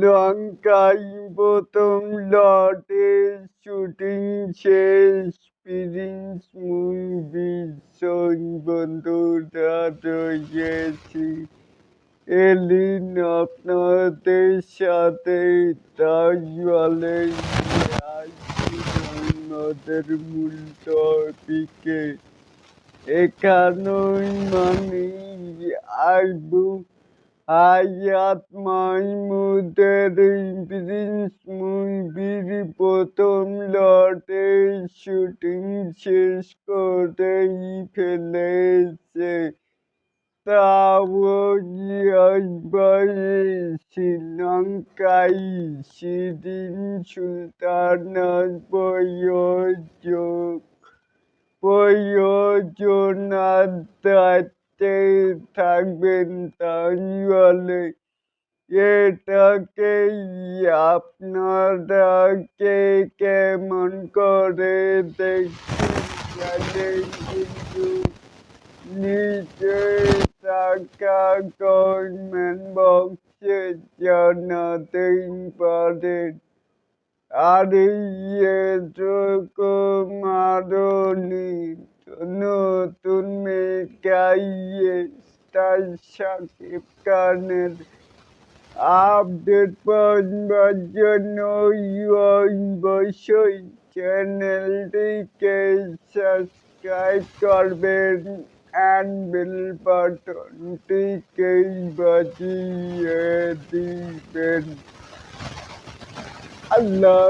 শ্রীলঙ্কায় প্রথম লটের শুটিং শেষ প্রিন্স মুভির বন্ধুরা রয়েছি এলিন আপনাদের সাথে আসছি আমাদের মূল টপিকে। এখানেই মানে আসব হায়াত মাহমুদের প্রিন্স মুভির প্রথম লটে শুটিং শেষ করেই ফেলেছে। তাও শ্রীলঙ্কায় শিরিন সুলতানার প্রয়োজক প্রয়োজনাতে থাকবেন তাই বলে এটাকেই আপনারা কে কেমন করে দেখতে কিন্তু নিচে থাকা কমেন্ট বক্সে জানাতেই পারেন। আর এরকম আরও নিত্য নতুন মেকাইয়ে স্টার সাকিব খানের আপডেট পাওয়ার জন্য অবশ্যই চ্যানেলটিকে সাবস্ক্রাইব করবেন। অ্যান্ড বেল বাটনটিকে বাজিয়ে দিবেন। আল্লাহ